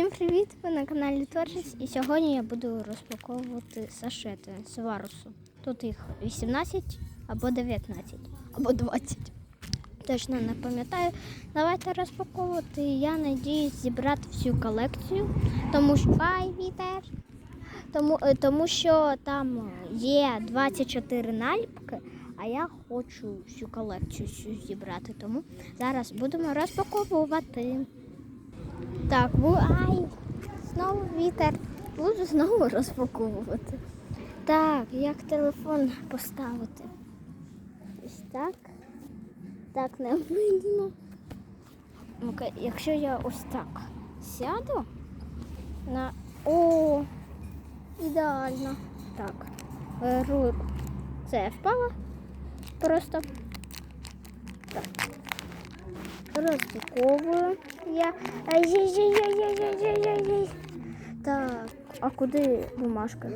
Всім привіт! Ви на каналі Творчість і сьогодні я буду розпаковувати сашети з варусу. Тут їх 18 або 19, або 20. Точно не пам'ятаю. Давайте розпаковувати. Я надіюсь зібрати всю колекцію, тому що Бай, вітер! Тому, е, тому що там є 24 наліпки, а я хочу всю колекцію всю зібрати. Тому зараз будемо розпаковувати. Так, бу... ай, знову вітер. Буду знову розпаковувати. Так, як телефон поставити? Ось так. Так не видно. Ну-ка, якщо я ось так сяду на. О! Ідеально. Так. Беру. Це впало. Просто. Так. Розпаковую я. Ай-яй-яй-яй-яй-яй-яй-яй. Так, а куди бумажка?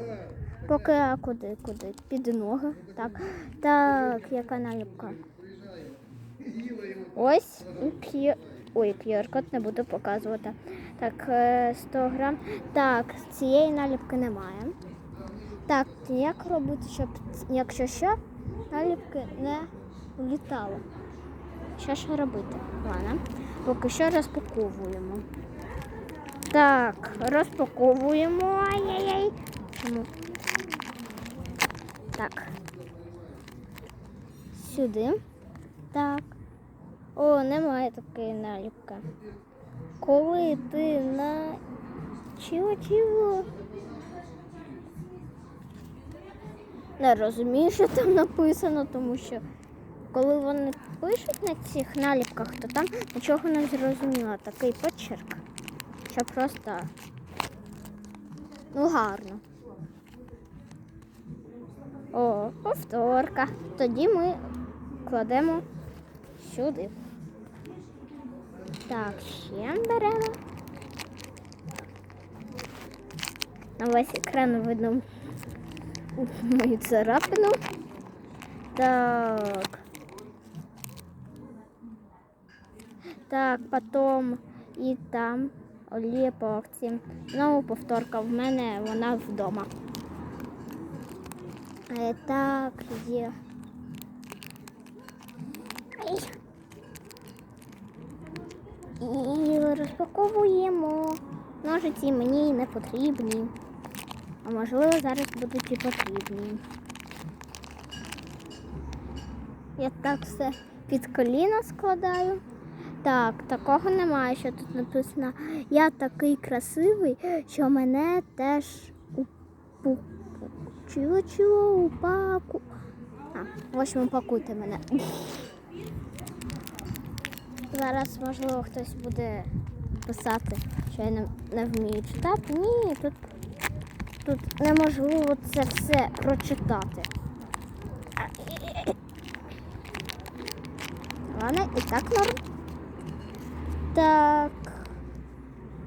Поки а куди, куди? Під ноги. Так. Так, яка наліпка? Ось і п'є. Ой, QR-код не буду показувати. Так, е, 100 грам. Так, цієї наліпки немає. Так, як робити, щоб, якщо що, наліпки не влітали? Що ж робити? Ладно. Поки що розпаковуємо. Так, розпаковуємо. Ай-яй-яй. Так. Сюди. Так. О, немає такої наліпки. Коли ти на чого чого? Не розумію, що там написано, тому що коли вони пишуть на цих наліпках, то там нічого не зрозуміло. Такий почерк, що просто ну гарно. О, повторка. Тоді ми кладемо сюди. Так, ще беремо. На весь екран видно мою царапину. Так. Так, потім і там олія. Знову повторка. В мене вона вдома. Е, Так, є. І розпаковуємо. Ножиці мені не потрібні. А можливо, зараз будуть і потрібні. Я так все під коліна складаю. Так, такого немає, що тут написано. Я такий красивий, що мене теж. Чого, чого, упаку. А, в общем, упакуйте мене. Зараз, можливо, хтось буде писати, що я не, не вмію читати. Ні, тут, тут неможливо це все прочитати. Ладно, і так норм. Так.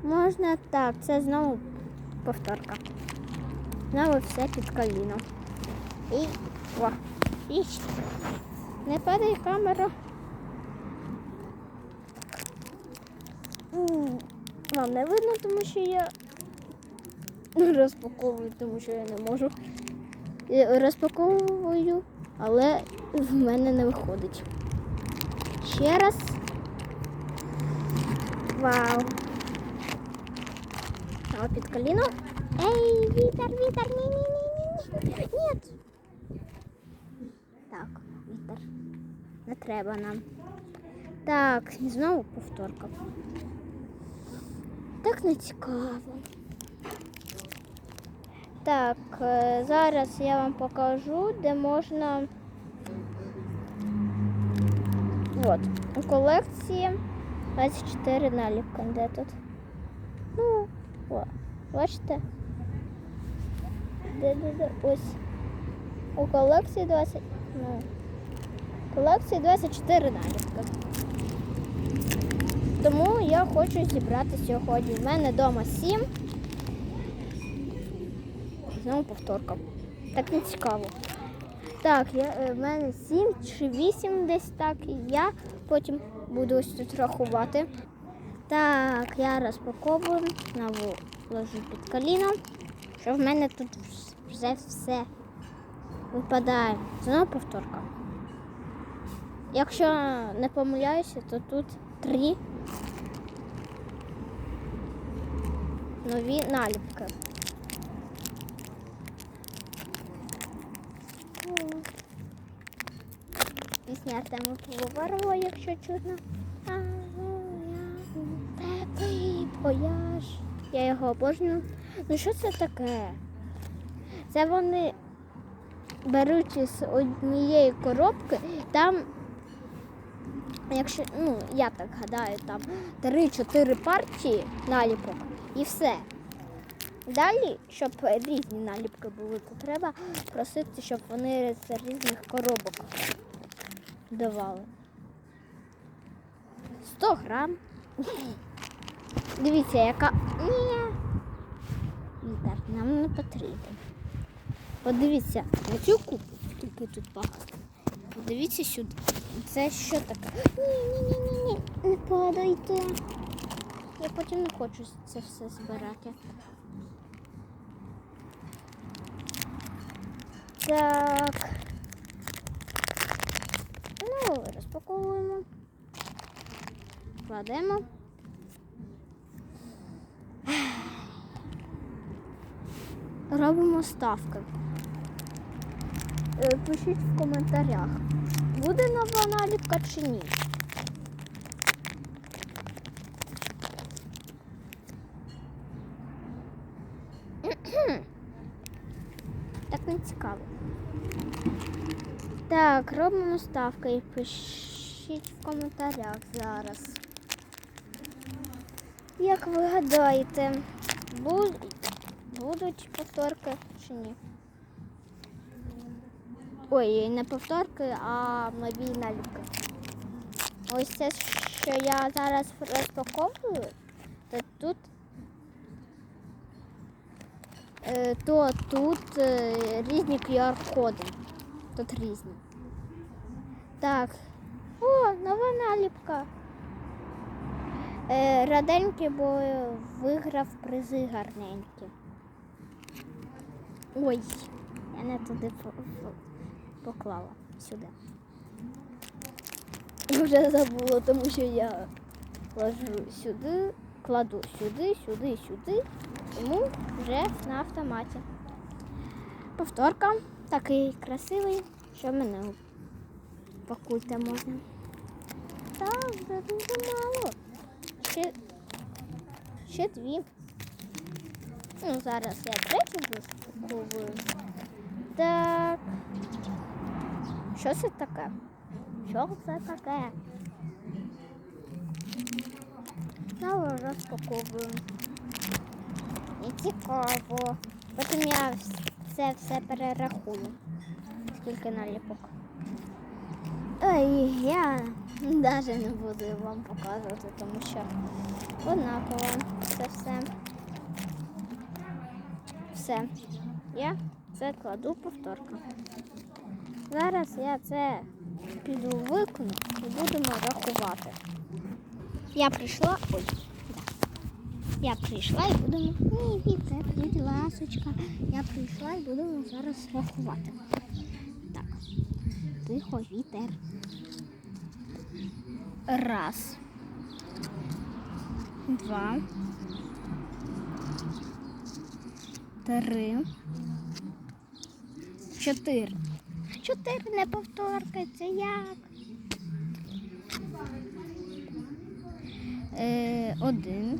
Можна так, це знову повторка. Знову все під коліно. І о, і не падає камера. Вам не видно, тому що я розпаковую, тому що я не можу. Я розпаковую, але в мене не виходить. Ще раз. Вау. А під коліно. Ей, вітер, вітер, ні, ні, ні, ні, ні. Так, вітер. Не треба нам. Так, і знову повторка. Так не цікаво. Так, е, зараз я вам покажу, де можна. От, у колекції 24 наліпка. Де тут? Ну, о, бачите? Де, де, де? Ось. У колекції 20. Ну, колекції 24 наліпка. Тому я хочу зібрати сьогодні. У мене вдома 7. Знову повторка. Так не цікаво. Так, я, е, в мене 7 чи 8 десь так. І я потім буду ось тут рахувати. Так, я розпаковую, знову ложу під коліно, що в мене тут вже все випадає. Знову повторка. Якщо не помиляюся, то тут три нові наліпки. О. Пісня Артема Пивоварова, якщо чутно. Теплий бояж. Я його обожнюю. Ну що це таке? Це вони беруть з однієї коробки, там, якщо, ну, я так гадаю, там 3-4 партії наліпок і все. Далі, щоб різні наліпки були, то треба просити, щоб вони з різних коробок давали. 100 грам. Дивіться, яка. Ні. Вітер, нам не потрібен. Подивіться на цю купу, скільки тут багато. Подивіться сюди. Це що таке? Ні, ні, ні, ні, ні. Не падайте. Я потім не хочу це все збирати. Так. Розпаковуємо. Кладемо. Робимо ставки. Е, Пишіть в коментарях, буде нова наліпка чи ні. Так не цікаво. Так, робимо ставки пишіть в коментарях зараз. Як ви гадаєте, будуть, будуть повторки чи ні? Ой, не повторки, а нові наліпки. Ось це, що я зараз розпаковую, то тут е, то тут е, різні QR-коди. Тут різні. Так. О, нова наліпка. Е, Раденький, бо виграв призи гарненькі. Ой, я не туди по- по- поклала сюди. Вже забула, тому що я ложу сюди, кладу сюди, сюди, сюди, тому вже на автоматі. Повторка такий красивий, що мене пакуйте можна. Так, вже дуже мало. Ще, ще дві. Ну, зараз я третю розпаковую. Так. Що це таке? Що це таке? Знову розпаковую. І цікаво. Потім я це все перерахую. Скільки наліпок. Ой, я навіть не буду вам показувати, тому що однаково це все. Все. Я це кладу повторка. Зараз я це піду викону і будемо рахувати. Я прийшла. Ой. Я прийшла і будемо. Ні, вітер, будь ласочка. Я прийшла і будемо зараз рахувати. Так. Тихо, вітер. Раз. Два. Три. Чотири. Чотири не повторки, це як? Е, один.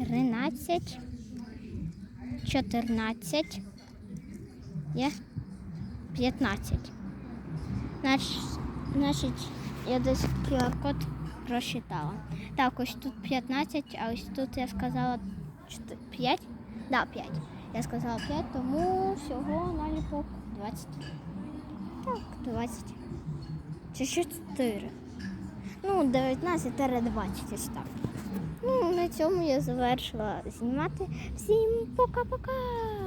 Тринадцять. Чотирнадцять. Є. П'ятнадцять. Значить, значить, я десь QR-код прочитала. Так, ось тут 15, а ось тут я сказала 5. Да, 5. Я сказала 5, тому всього наліпок 20. Так, 20. Чи ще 4. Ну, 19-20 ось так. Ну, на цьому я завершила знімати. Всім пока-пока!